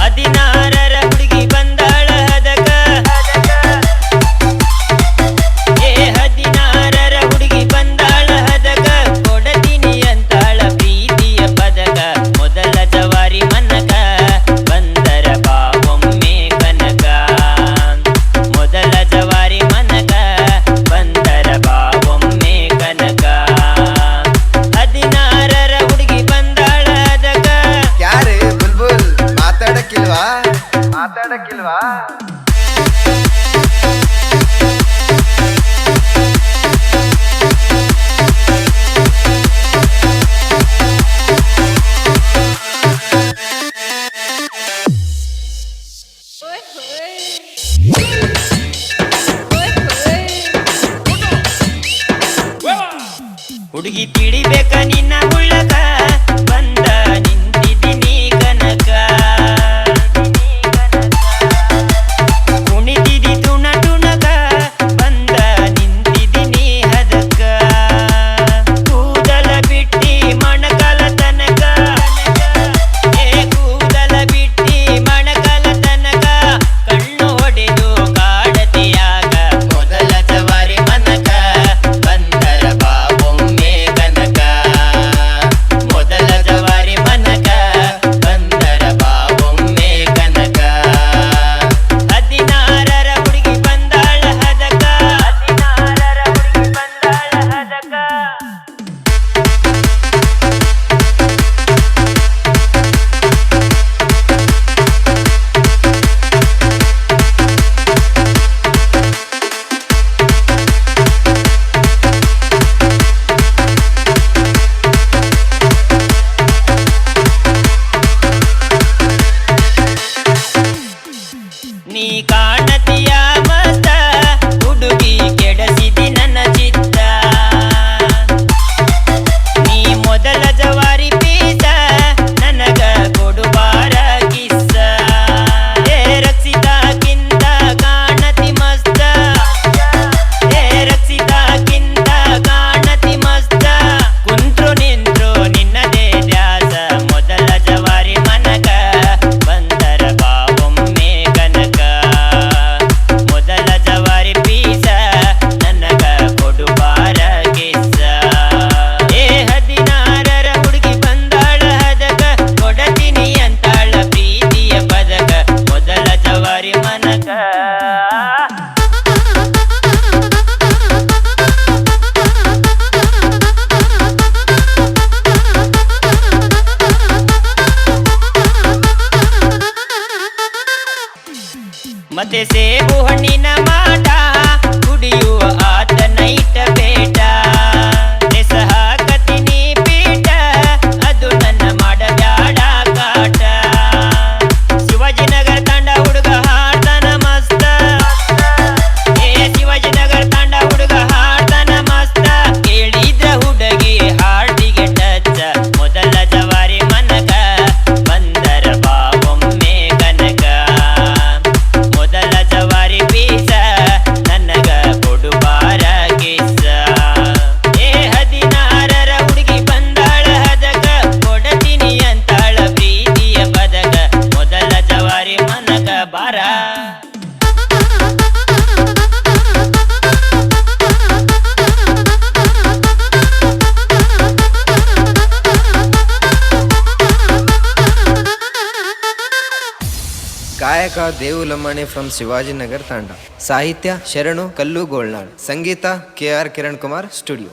ಹದಿನಾರರ ಹುಡುಗಿ ತಿಳಿಬೇಕ ನಿನ್ನ ಉಳ್ಳಕ? मत से ओहणी न माट ಗಾಯಕ ದೇವು ಲಮಾಣೆ ಫ್ರಮ್ ಶಿವಾಜಿನಗರ್ ತಾಂಡ. ಸಾಹಿತ್ಯ ಶರಣು ಕಲ್ಲು ಗೋಳ್ನಾಳ್ ಸಂಗೀತ K R Kiran Kumar studio